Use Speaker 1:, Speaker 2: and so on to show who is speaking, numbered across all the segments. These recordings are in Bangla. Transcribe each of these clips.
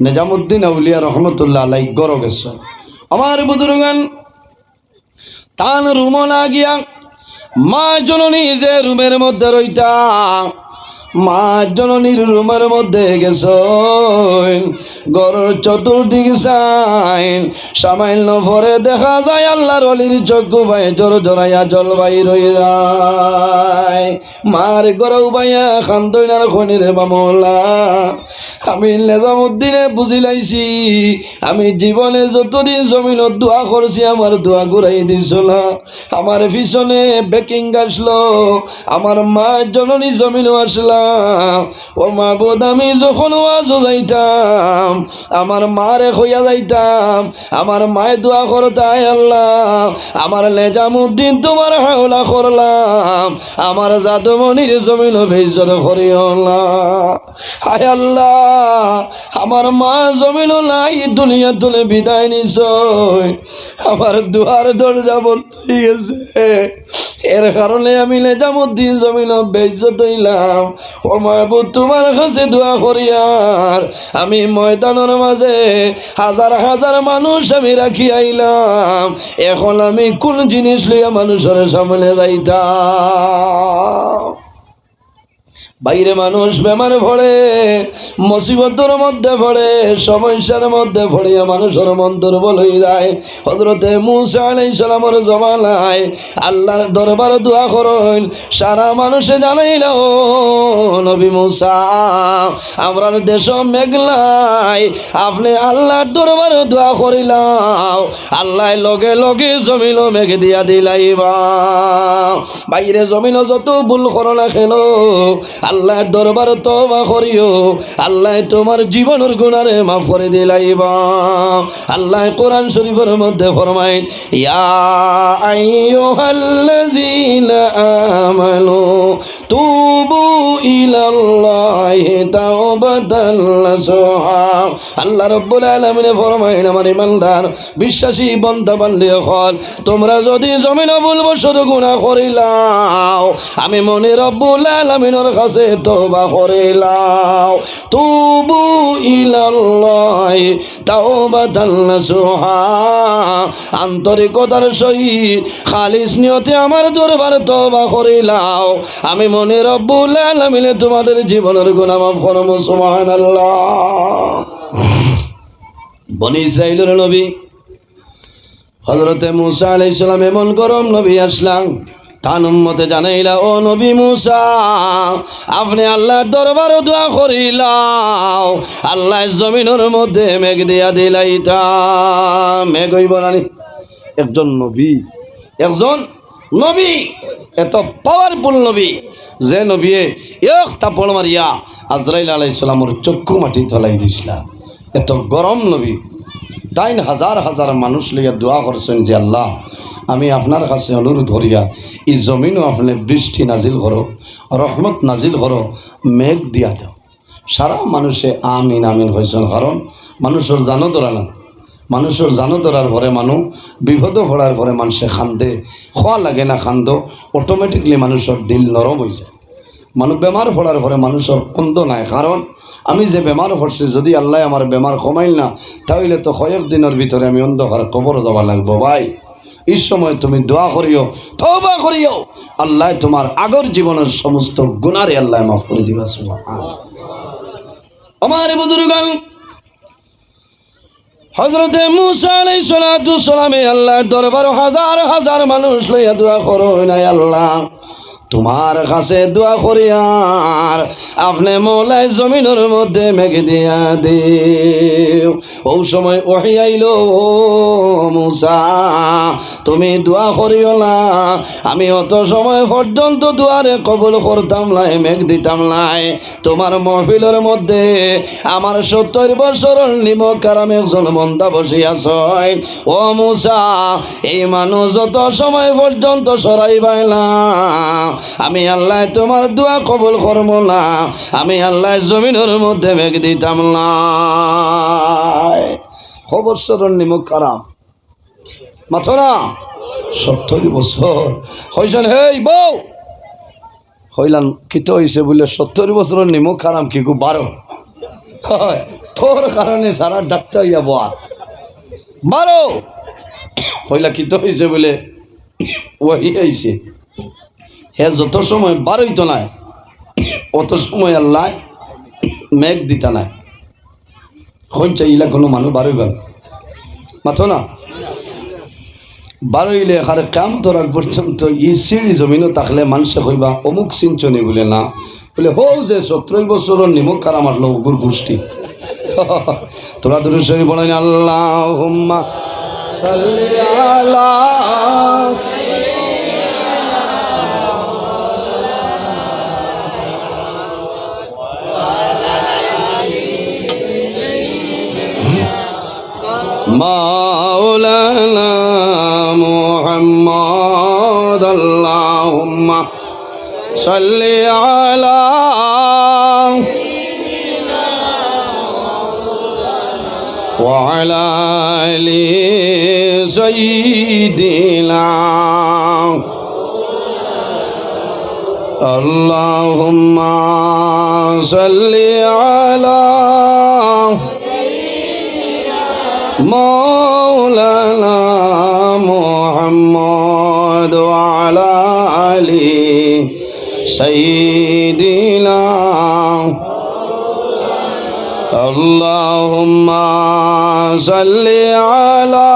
Speaker 1: নিজামুদ্দিন আউলিয়া রহমতুল্লাহ আলাই গড় গেছে আমার বুজুরগান তান রুমনা লাগিয়া মা জননী যে রুমের মধ্যে রইতা মা জননীর রুমের মধ্যে গেছ। গরর চতুর্দিকে সাইন সামান্য ভরে দেখা যায় আল্লাহর অলির চক্ষু ভাই জোর জোরাইয়া জল রই যায়। মার গরৌ বাইয়া খান্তইনার খনির বামলা। আমি নেজামুদ্দিনে বুঝি লাইছি আমি জীবনে যতদিন জমিনত দোয়া করছি, আমার দোয়া ঘুরাই দিছিল। আমার পিছনে বেকিং আসলো, আমার মা জননী জমিনও আসলাম ও মা বোধ আমি যখন ওয়াজও যাইতাম, আমার মারে হইয়া যাইতাম, আমার মায়ে দোয়া করতাই আল্লাহ, আমার লেজামুদ্দিন তোমার হাওলা করলাম, আমার জাদুমনির জমিন ভেজর করিওলা হায় আল্লাহ, আমার মা জমিন নাই, দুনিয়া তুলে বিদায় নিছ আমার দুয়ার দরজা বন্ধ হয়ে গেছে। এর কারণে আমি লেজামুদ্দিন জমিন বেজত হইলাম। ও মাহবুব, তোমার কাছে দোয়া করিয়ার আমি ময়দানের মাঝে হাজার হাজার মানুষ আমি রাখি আইলাম। এখন আমি কোন জিনিস লইয়া মানুষের সামনে যাইতাম? বাইরে মানুষ বেমার ভরে, মুসিবতর মধ্যে ভরে, সমস্যার মধ্যে ভরিয়া মানুষের মন দুর্বল হয়ে যায়। হজরতে মুসা আলাই সালামর জমানায় আল্লাহর দরবার দোয়া করইন সারা মানুষে জানাইল নবী মুসা, আমরার দেশ মেঘলাই আপনি আল্লাহর দরবার দোয়া করিলাও আল্লাহ লগে লগে জমিল মেঘ দিয়া দিলাইবা। বাইরে জমিন যত ভুল করো না খেল আল্লাহ দরবার তবা করিও। আল্লাহ তোমার জীবনের গুণারে মাফ করে দিলাইবা আল্লাহ কোরআন শরীফের মধ্যে ফরমাইন, ইয়া আমানু তুবু ইলাল্লাহি তাওবাতান নাসুহা। আল্লাহ রাব্বুল আলামিন ফরমাইন, আমার ইমানদার বিশ্বাসী বন্ধ বান্দে হল তোমরা যদি জমিন বলব শুধু গুনাহ করিলাও, আমি মনে রব্বুল আলামিনের কাছে তুবু ইলাল্লাহি তাওবাতান নাসুহা। আন্তরিকতার সহিত খালিস নিয়তে আমার দরবার তওবা করিলাও আমি মনে রব্বুল আলামিনে তোমাদের জীবনের গুনাহ মাফ করব, সুবহানাল্লাহ। বনি ইসরাইলের নবী হজরতে মুসা আলাই সালাম এমন গরম নবী আসলাম। তান উম্মতে জানাইলা, ও নবী মুসা, আপনি আল্লাহর দরবার দোয়া করিলাও। আল্লাহ জমিনের মধ্যে মেঘ দিয়া দিলাইতা। মেঘ হইব নানি একজন নবী একজন নবী, এত পাওয়ারফুল নবী। যে নবীয়ে এক তাপড় মারিয়া আজরাইল আলাইসালামর চক্ষু মাটি তলাই দিছিলাম এত গরম নবী। তাই হাজার হাজার মানুষ লইয়া দোয়া করছেন যে আল্লাহ, আমি আপনার কাছে অনুরোধ করিয়া এই জমিনও আপনি বৃষ্টি নাজিল করো, রহমত নাজিল করো, মেঘ দিয়া দাও। সারা মানুষে আমিন আমিন হয়েছেন। কারণ মানুষের জানো ধরা না। মানুষের জানো ধরার পরে মানুষ বিপদ পড়ার পরে মানুষে খান্দে। খোয়া লাগে না খান্দ অটোমেটিকলি মানুষের দিল নরম হয়ে যায়। মানুষ বেমার পড়ার পরে মানুষের কন্দ নাই। কারণ আমি যে বেমার পড়ছি, যদি আল্লাহ আমার বেমার কমাইল না, তাহলে তো কয়েক দিনের ভিতরে আমি অন্ধকার কবর যাওয়া লাগবো ভাই। এই সময় তুমি দোয়া করিও তবা করিও। আল্লাহ তোমার আগর জীবনের সমস্ত গুণারে আল্লাহ মাফ করে দিবা। আমার বুজুর্গান হজরতে মুসা আলাই সালাতু দরবার হাজার হাজার মানুষ লইয়া দোয়া করো নাই আল্লাহ। তোমার কাছে দোয়া করি আর আপনি মোলাই জমিনের মধ্যে মেঘে দিয়া দে ও সময় ওহি আইল মুসা, তুমি দোয়া করিও না। আমি অত সময় পর্যন্ত দুয়ারে কবুল করতাম নাই, মেঘ দিতাম নাই। তোমার মহফিলের মধ্যে আমার সত্তর বছর নিমক কারাম একজন বন্ধা বসিয়াছ ও মুসা, এই মানুষ যত সময় পর্যন্ত সরাই পাইলাম আমি আল্লাহ তোমার দোয়া কবুল করব না। আমি আল্লাহ জমিনের মধ্যে মেঘ দিতাম না। খবর সরণ নিমক খারাপ মাথরা সত্তর বছর? হয়েছেন হেই, বউ! হইলাম কিতো হয়েছে বলে সত্তর বছর নিমক খারাম কি খুব বারো? হয়, তোর কারণে সারা ডাক্তার ইয়া বয়া। বারো! হইলা কি তো হয়েছে বলে ওই আইছে হে যত সময় বারোই তো নাই, অত সময় আল্লাহ মেঘ দিতা নাই। হন চাইলা কোনো মানুষ গেল মাথো না? বারোইলে আর কাম তোরাক পর্যন্ত ই সিঁড়ি জমিনও থাকলে মানুষে কইবা, অমুক সিঞ্চনি বলে না। বলে, হো যে সত্তর বছরের নিমক কারা মারলো উগুর গোষ্ঠী। তোরা দূরে শরীর বলেন আল্লাহ مولانا محمد اللهم صل على وعلى آل سيدنا اللهم صل على مولانا محمد وعلى آل سيدنا اللهم صل على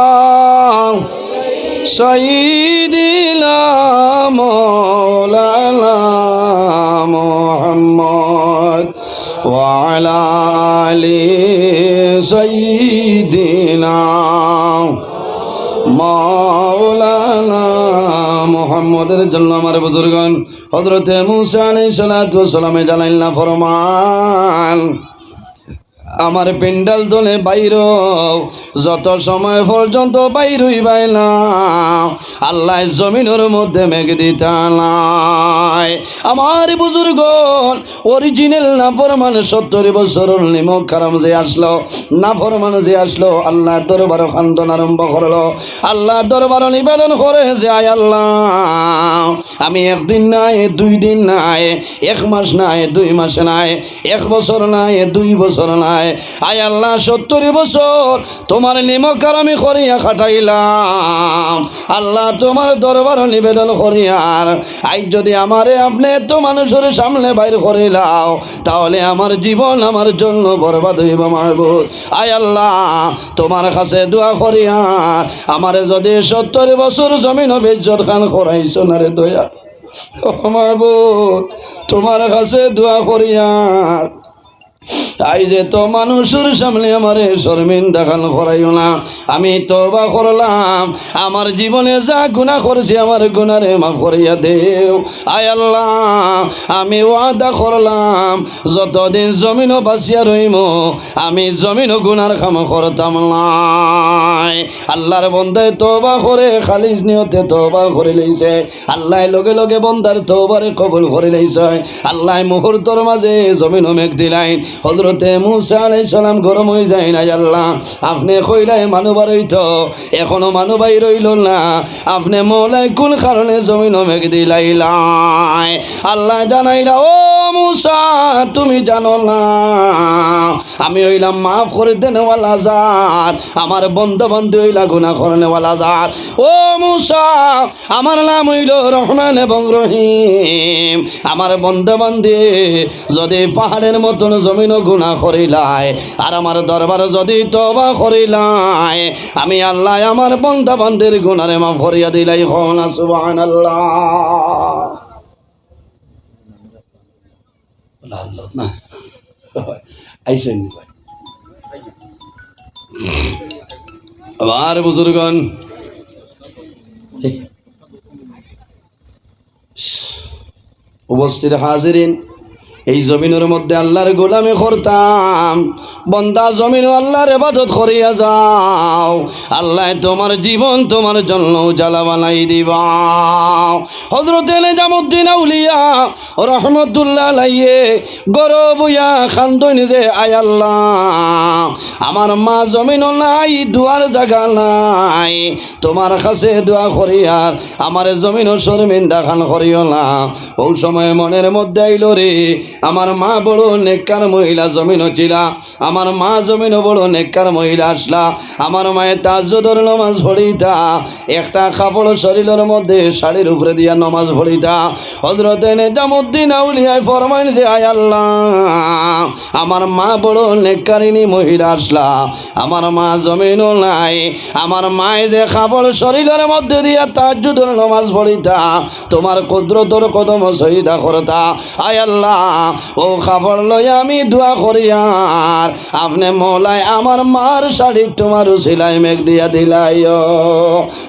Speaker 1: سيدنا مولانا محمد وعلى آل سيدنا মোহাম্মদের জন্য আমার বুজুর্গন হজরতে মুসা আলাইহিস সালাতু ওয়াস সালামে না ফরমান। আমার পেন্ডাল দলে বাইর, যত সময় পর্যন্ত বাইর হইবাই না আল্লাহ জমিনের মধ্যে মেঘ দিতালাই আমার বুজুর্গ অরিজিনাল না ফরমান, সত্তর বছর নিমক খারাম যে আসলো, না ফরমান যে আসলো আল্লাহ দরবার খান্দন আরম্ভ করল। আল্লাহ দরবার নিবেদন করে যে, আয় আল্লাহ, আমি একদিন নাই, দুই দিন নাই, এক মাস নাই, দুই মাস নাই, এক বছর নাই, দুই বছর নাই আয় আল্লাহ, সত্তর বছর তোমার নিমকার আমি করিয়া খাটাইলাম। আল্লাহ তোমার দরবার নিবেদন করিয়ার। আই, যদি আমারে আপনি এত মানুষের সামনে বাইর করিলাও তাহলে আমার জীবন আমার জন্য বরবাদ হইব মাহবুব। আয় আল্লাহ, তোমার কাছে দোয়া করিয়ার। আমারে যদি সত্তর বছর জমিন বেজ্জত খান করাইছ না রে দয়া। তোমার কাছে দোয়া করিয়ার। তাই যে তো মানুষের সামনে আমারে শর্মিন দেখান করাইও না। আমি তবা করলাম। আমার জীবনে যা গুণা করছি আমার গুণারে মাফ করিয়া দেও। আয় আল্লাহ, আমি ওয়াদা করলাম, যতদিন জমিনও বাঁচিয়া রইম, আমি জমিনও গুনার কাম করতাম নাই। আল্লাহর বন্দায় তবা করে খালিজ নিয়তে তবা করে লইছে। আল্লাহ লগে লগে বন্দার তবারে কবুল করে লইছে। আল্লাহ মুহূর্তর মাঝে জমিন মেঘ দিলাইন। হজরতে মুসা আলাই সালাম গরম হয়ে যায় না আল্লাহ। আপনি কইলাই মানুবার হইতো এখনও মানুবাই রইল না। আপনি মৌলাই কোন কারণে জমিন মেঘ দিলাইলাই? আল্লাহ জানাইলা, ও মুসা, তুমি জানো না। আমি হইলাম মাফ করে দেনেওয়ালা যার আমার বন্ধু বন্ধু হইলা গুণা করনেওয়ালা যার ও মুসা, আমার নাম হইল রহমান এবং রহিম। আমার বন্ধু বান্ধে যদি পাহাড়ের মতন জমিনও গুণা করিলাই। আর আমার দরবার যদি তবা করিলাই, আমি আল্লাহ আমার বন্ধা বান্ধের গুণারে মাফ করিয়া দিলাই হনা সুবান আল্লাহ উপস্থিত হাজিরিন। এই জমিনের মধ্যে আল্লাহর গোলামি করতাম। বন্দা জমিন আল্লাহর এবাদত করিয়া যাও। আল্লাহ তোমার জীবন তোমার জন্য জ্বালা বানাই দিবা। হজরত নিজামুদ্দিন আউলিয়া রহমতুল্লাহ লাইয়ে গরব হইয়া খান্দই নিজে আয় আল্লাহ। আমার মা জমিনও নাই, দুয়ার জায়গা নাই। তোমার কাছে দোয়া করি আর আমার জমিনও শর্মিন্দা খান করিও না। ও সময় মনের মধ্যে আইল রে আমার মা বড় নেককার মহিলা, জমিনও ছিলা আমার মা জমিনও বড় নেককার মহিলা আসলা। আমার মায়ের তাজদর নমাজ পড়িতা। একটা কাপড় শরীরের মধ্যে শাড়ির উপরে দিয়া নমাজ পড়িতা। হজরতে নেজামুদ্দিন আউলিয়ায় ফরমাইন যে, আয় আল্লাহ, আমার মা বড় নেককারিনী মহিলা আসলা। আমার মা জমিনও নাই। আমার মায়ে যে কাপড় শরীরের মধ্যে দিয়া তাজুদর নমাজ পড়িতা, তোমার কুদরতর কদম সহিদা করতা। আয় আল্লাহ ও কাপড় লই আমি দোয়া করি আর। আপনি মৌলায় আমার মার শাড়ি তোমার সিলাই মেঘ দিয়া দিলাই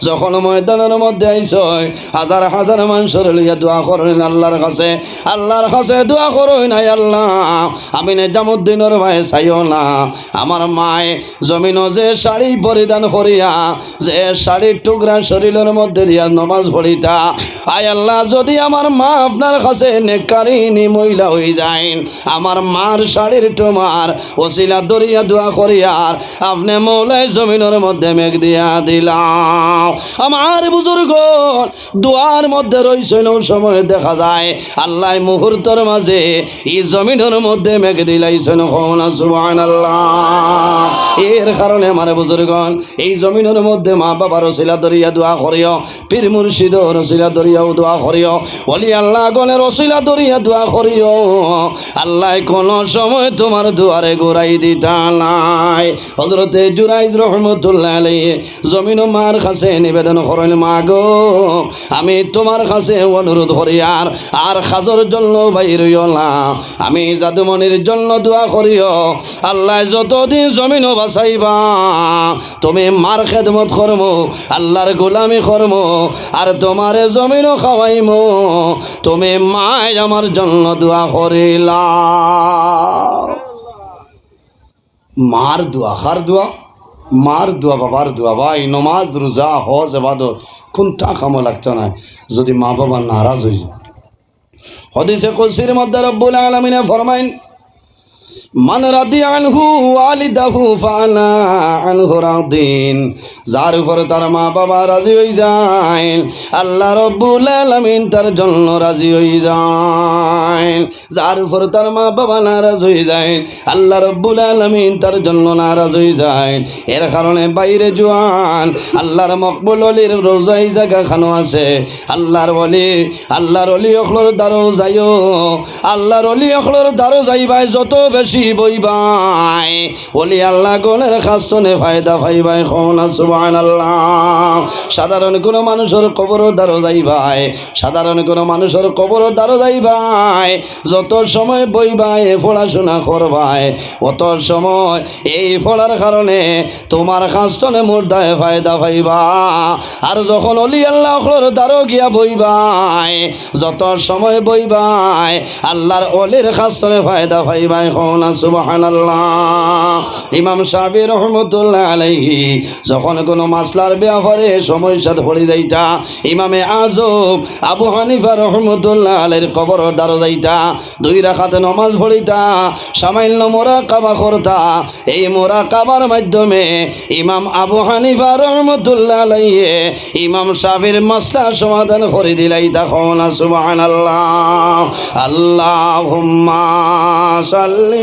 Speaker 1: যখন ময়দানের মধ্যে আইস, হাজার হাজার মানুষের লইয়া দোয়া করেন আল্লাহর কাছে। আল্লাহর কাছে দোয়া করুন আয় আল্লাহ। আমি নেজামুদ্দিনের ভাই চাইও না। আমার মায় জমিন যে শাড়ি পরিধান করিয়া, যে শাড়ির টুকরা শরীরের মধ্যে দিয়া নমাজ পড়িতা। আয় আল্লাহ, যদি আমার মা আপনার কাছে নেকারিনী মহিলা হয়ে যায় আমার মার শাড়ির তোমার ওসিলা দরিয়া দোয়া করিয়ার আপনি মৌলাই জমিনের মধ্যে মেঘ দিয়া দিলাম আমার বুজুর্গ দোয়ার মধ্যে রইছিল সময় দেখা যায়। আল্লাহ মুহূর্তের মাঝে এই জমিনের মধ্যে মেঘ দিলাইছেন। সুবান এর কারণে আমার বুজুর্গন এই জমিনের মধ্যে মা বাবার রসিলা দরিয়া দোয়া করিও, পীর মুর্শিদ রসিলা দরিয়াও দোয়া করিও। বলি আল্লাহ গনের রসিলা দরিয়া দোয়া করিও। আল্লাহ কোন সময় তোমার দুয়ারে গোড়াই দিতা নাই। হজরতে জুরাই রহমতুল্লাহ জমিন মার কাছে নিবেদন করেন, মা গো, আমি তোমার কাছে অনুরোধ করি, আর আর খাজর জন্য বাইরিও না। আমি জাদুমনির জন্য দোয়া করিও। আল্লাহ যতদিন জমিন বাসাইবা তুমি মার খেদমত করম, আল্লাহর গোলামি করম, আর তোমার জমিনও খাওয়াইম। তুমি মায় আমার জন্য দোয়া মার দোয়া হার দোয়া? মার দোয়া, বাবার দোয়া। ভাই, নমাজ, রোজা, হজ এবাদত কোনটা কামো লাগতো না, যদি মা বাবা নারাজ হয়ে যায়। হদিসে কলসির মধ্যে রব্বুল আলমিনে ফরমাইন মান রাদি আনহু ওয়ালিদাহু ফানা আনহু রাদিন। যার উপর তার মা বাবা রাজি হয়ে যায়, আল্লাহ রব্বুল আলামিন তার জন্য রাজি হয়ে যায়। যার উপর তার মা বাবা নারাজ হয়ে যায়, আল্লাহ রব্বুল আলামিন তার জন্য নারাজ হয়ে যায়। এর কারণে বাইরে জোয়ান, আল্লাহর মকবুল অলির রোজাই জায়গা খানো আছে। আল্লাহর অলি আল্লাহর অলি অখলর দ্বারো যাইও আল্লাহর অলি অখলর দ্বারো যাইবাই যত বেশি বইবাই অলি আল্লাহ গণের খাস্তনে ফায়দা পাইবাই খোনা সুবান আল্লাহ সাধারণ কোনো মানুষের কবর দ্বারো যাইবাই সাধারণ কোনো মানুষের কবর দ্বারো যাইবাই যত সময় বইবাই পড়াশোনা করবাই অত সময় এই পড়ার কারণে তোমার খাস্তনে মুর্দায় ফায়দা পাইবা আর যখন অলি আল্লাহ দ্বারো গিয়া বইবাই যত সময় বইবাই আল্লাহর অলির খাস্তনে ফায়দা পাইবাই খোনা সুবাহান ইমাম সাহেব রহমতুল্লাহ আলাইহি, যখন কোনো মাসলার ব্যাপারে সমস্যাত পড়ে যাইতা, ইমামে আজম আবু হানিফা রহমতুল্লাহ আলাইর কবর দ্বারো যাইতা, দুই রাখাতে নমাজ পড়িতা সামান্য মোরা কাবা করতা। এই মোরা কাবার মাধ্যমে ইমাম আবু হানিফা রহমতুল্লাহ আলাইহে ইমাম সাহেবের মাসলা সমাধান করে দিলাই। তখন সুবাহান আল্লাহ আল্লাহ সাল্লি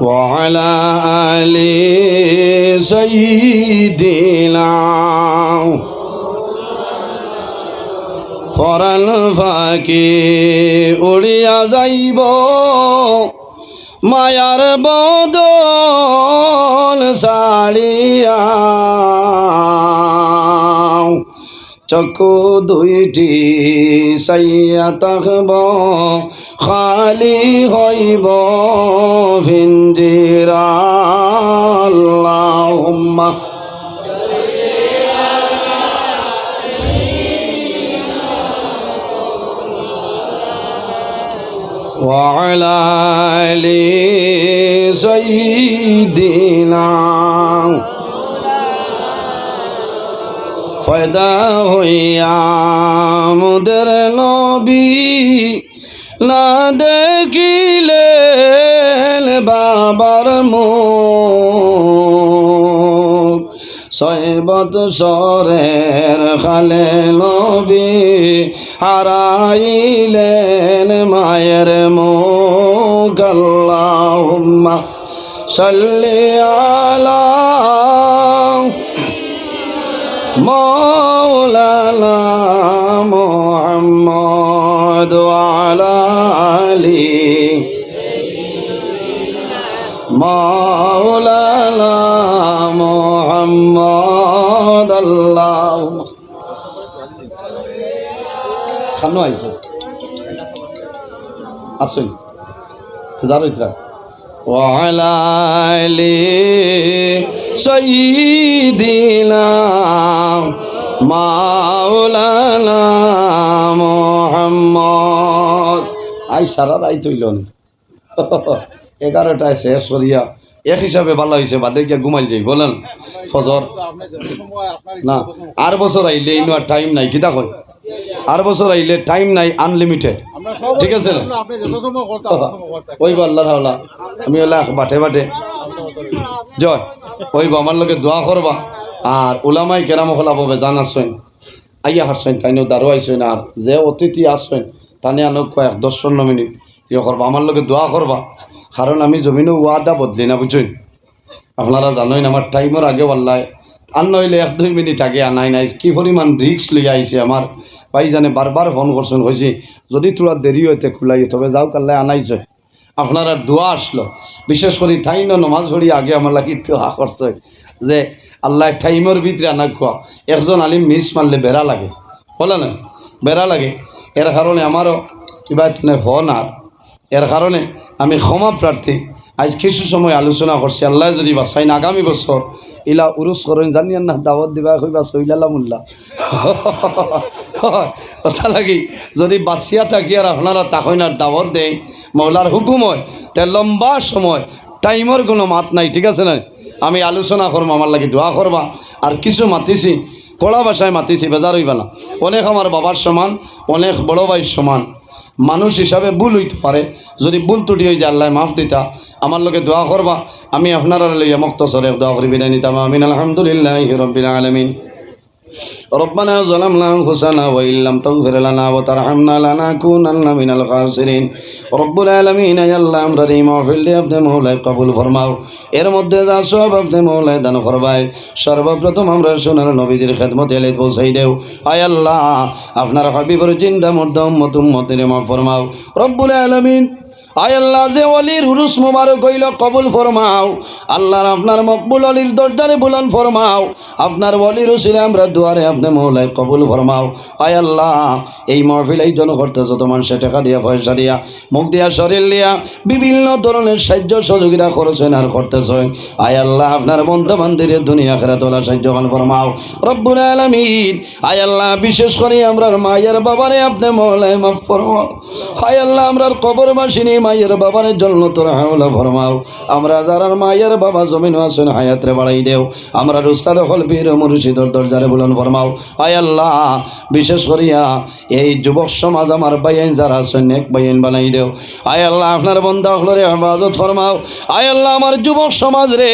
Speaker 1: وعلى آل سيدنا ফরান ফাঁকি উড়িয়া যাইব মায়ার বদল সাড়িয়া চকু দুইটি সাইয়া তাকব খালি হইব ভিন্দিরা আল্লাহুম্মা। وعلى آل سيدنا ফয়দা হইয়া মোদের নবী। না দেখি সৈবত সরের খালে লবি হারাইলেন মায়ের মোগাল্লাহুম্মা সাল্লি আলা মৌলানা মোহাম্মদ আলা খানো আইছে আসুন যারো ইতরা وعلى آل سيدنا مولانا محمد আই সারা রাই তৈল এগারোটায় শেষ করিয়া এক হিসাবে ভালো হয়েছে বাদে গিয়া ঘুমাইল যাই বলেন ফজর না আর বছর আইলে ইনো আর টাইম নাই কিতা কই আর বছর আইলে টাইম নাই আনলিমিটেড ঠিক আছে আল্লাহ হাওলা। আমি ওলা বাটে বাটে। জয় ওই আমার লোকে দোয়া করবা। আর ওলামাই কেরাম হলা ববে জান আসছেন আইয়া হাসছেন তাই দারো আইসেন আর যে অতিথি আসছেন তানে আনক কয়েক দশ পনেরো মিনিট। ইয়ে করবা আমার লোকে দোয়া করবা। কারণ আমি জমিনও ওয়াদা বদলি না বুঝছেন? আপনারা জানেন আমার টাইমের আগে আল্লাহ আর নইলে এক, দুই মিনিট আগে আনাই নাই কি পরিমাণ রিক্স লই আইছে আমার ভাই জানে বারবার ফোন করছেন হয়েছে যদি তোরা দেরি হইতে খোলাই, তবে যাও কাল্লে আনাইছে আপনারা দোয়া আসলো। বিশেষ করে তাই নমাজ পড়ি আগে আমার লাগি দোয়া করছে যে আল্লাহ টাইমের ভিতরে আনা খোয়া একজন আলিম মিস মারলে বেড়া লাগে। বলে না বেড়া লাগে। এর কারণে আমারও কিবা হন আর এর কারণে আমি ক্ষমা প্রার্থী আজ কিছু সময় আলোচনা করছি। আল্লাহ যদি বাসাইন আগামী বছর ইলা উরুস করেন জানিয়েন না দাওয়াত দিবা কইবা সইলালা মুল্লা। কথা লাগি, যদি বাঁচিয়া থাকি আর আপনারা তাকইন আর দাওয়াত দেয় মৌলার হুকুম হয়, তে লম্বা সময় টাইমের কোনো মাত নাই, ঠিক আছে না আমি আলোচনা করব আমার লাগি দোয়া করবা আর কিছু মাতিছি কড়া ভাষায় মাতিছি বেজার হইবা না। অনেক আমার বাবার সমান, অনেক বড় ভাইয়ের সমান। মানুষ হিসাবে ভুল হইতে পারে। যদি ভুল ত্রুটি হয়ে যায়, আল্লাহ মাফ দিতা। আমার লোকে দোয়া করবা। আমি আপনারা লইয়া মুক্ত সরে দোয়া করি, বিদায় নিতাম। আমিন। আলহামদুলিল্লাহ রবিল আলমিন। ربنا ظلمنا أنفسنا وإن لم تغفر لنا وترحمنا لنكونن من الخاسرين رب العالمين يا الله আমরা এই মাহফিলটি আপনি মৌলায় কবুল ফরমাও এর মধ্যে যা সব আপনি মৌলায় দান ফরমায় সর্বপ্রথম আমরা সোনার নবীজির খেদমত এলে পৌঁছাই দেও আয় আল্লাহ আপনার হাবিবর চিন্তা মধ্যে উম্মত উম্মতের মা ফরমাও রব্বুল আলামিন আয় আল্লাহ যে অলির উরুস মুবারক হইল, কবুল ফরমাও। আল্লাহর আপনার মকবুল অলির দরজারে বুলন ফরমাও। আপনার অলির উসিলে আমরা দুয়ারে আপনি মৌলায় কবুল ফরমাও। আয় আল্লাহ, এই মহফিল এই জন করতে যত মানুষের টাকা দিয়া, পয়সা দিয়া, মুখ দিয়া, শরীর দিয়া, বিভিন্ন ধরনের সাহায্য সহযোগিতা করছেন আর করতেছেন আয় আল্লাহ, আপনার বন্ধু বান্ধবের দুনিয়া খেরা তোলা সাহায্য সাহায্যবান ফরমাও। রব্বুল আলমিন। আয় আল্লাহ, বিশেষ করে আমরা মায়ের বাবারে আপনি মৌলায় মাফ ফরমাও। হায় আল্লাহ, আমরার কবর বাসিনী মায়ের বাবার জন্য তোর হাওলা ফরমাও। আমরা যারা মায়ের বাবা জমিন আসেন হায়াতরে বাড়াই দেও, আমরা রুস্তাদ হল বীর মুর্শিদর দরজারে বলন ফরমাও। আয় আল্লাহ, বিশেষ করিয়া এই যুবক সমাজ আমার বাইন যারা আছেন এক বাইন বানাই দেও। আয় আল্লাহ, আপনার বন্ধা হলরে হেফাজত ফরমাও। আয় আল্লাহ, আমার যুবক সমাজ রে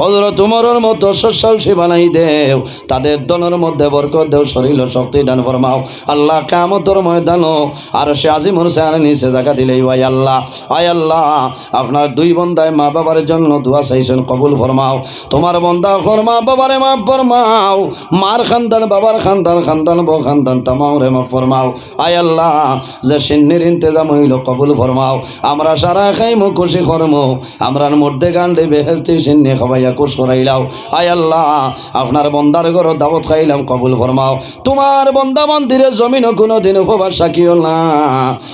Speaker 1: হজরত উমরের মতো সস্যাংশী বানাই দেও। তাদের দনের মধ্যে বরকত দেও, শরীর শক্তি দান ফরমাও। আল্লাহ কামতর ময়দানো আর সে আজিমুর সাহার নিচে জায়গা দিলেই ভাই আল্লাহ। আয় আল্লাহ, আপনার দুই বন্দায় মা বাবার জন্য দোয়া চাইছেন, কবুল ফরমাও। তোমার বন্দা ফর মা বাবারে মা ফরমাও। মার খানদান, বাবার খানদান খানদান, বউ খানদান, তামাও রে মা ফরমাও। আয় আল্লাহ, যে সিন্নির ইন্তজাম হইল, কবুল ফরমাও। আমরা সারা খাইমু, খুশি করমু আমরার মধ্যে গান্ডে বেহেস্তি সিন্নি খাবাইয়া কুশ করাইলাও। আয় আল্লাহ, আপনার বন্দার ঘর দাবত খাইলাম, কবুল ফরমাও। তোমার বন্দা মন্দিরে জমিন কোনো দিন উপবাস সাকিও না।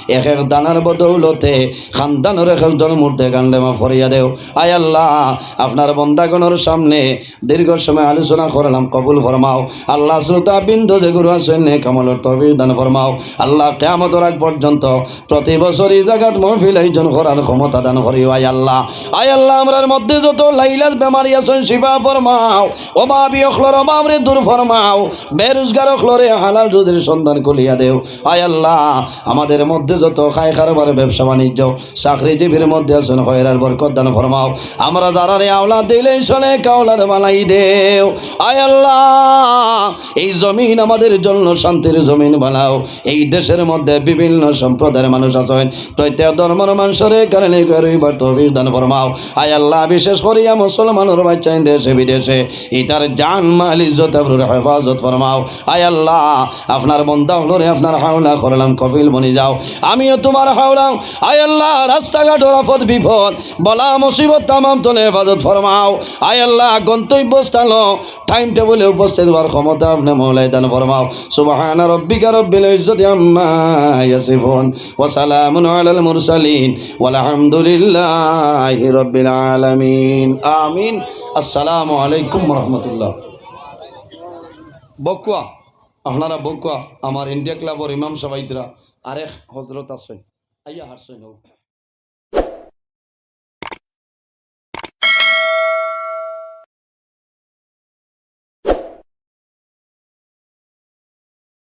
Speaker 1: এক এক দানার বদৌলতে খানদানের একজন মূর্তে কাণ্ডে মা ফরিয়া দেও। আয় আল্লাহ, আপনার বন্দাগণের সামনে দীর্ঘ সময় আলোচনা করলাম, কবুল ফরমাও। আল্লাহ শ্রোতা বিন্দু যে গুরু আছেন নে তবির দান ফরমাও। আল্লাহ কেমতর আগ পর্যন্ত প্রতি বছর এই জায়গাত মহফিল আয়োজন করার ক্ষমতা দান করিও। আয় আল্লাহ আয় আল্লাহ, আমরার মধ্যে যত লাইলাত বেমারি আছেন শিবা ফরমাও। অভাবী অখলর অভাবরে দূর ফরমাও। বেরোজগার অখলরে হালাল রুজির সন্ধান কলিয়া দেও। আয় আল্লাহ, আমাদের মধ্যে যত খাই খারবার ব্যবসা বাণিজ্য চাকরিজীবীর মধ্যে আছেন খয়রার বরকত দান ফরমাও। আমরা যারা রে আওলা দিলে শোনে কাওলার বানাই দেও। আয় আল্লাহ, এই জমিন আমাদের জন্য শান্তির জমিন বানাও। এই দেশের মধ্যে বিভিন্ন সম্প্রদায়ের মানুষ আছেন। প্রত্যেক ধর্মের মানুষের কারণে গরিবার তবির দান ফরমাও। আয় আল্লাহ, বিশেষ করিয়া মুসলমানের বাচ্চা দেশে, বিদেশে ইতার জান মাল ইজ্জত, আবরুর হেফাজত ফরমাও। আয় আল্লাহ, আপনার বন্ধা হলরে আপনার হাওলা করলাম কপিল বনি যাও। আমিও তোমার হাওলাম আয় আল্লাহ রাস্তাঘাট রাফত বিপদ। বলা মুসিবত তামাম তোলে হেফাজত ফরমাও। আয় আল্লাহ গন্তব্য স্থান টাইম টেবলে উপস্থিত হওয়ার ক্ষমতা আপনি মৌলাই দান ফরমাও। সুবহান রব্বিকা রব্বিল ইজ্জতি আম্মা ইয়াসিফুন ওয়া সালামুন আলাল মুরসালিন রব্বিল আলামিন। আমিন। আসসালামু আলাইকুম ওয়া রাহমাতুল্লাহ। বকুয়া, আপনারা বকুয়া, আমার ইন্ডিয়া ক্লাবর ইমাম সাবাইদরা আরেক হজরত আছেন। আইয়া হারছেন হোক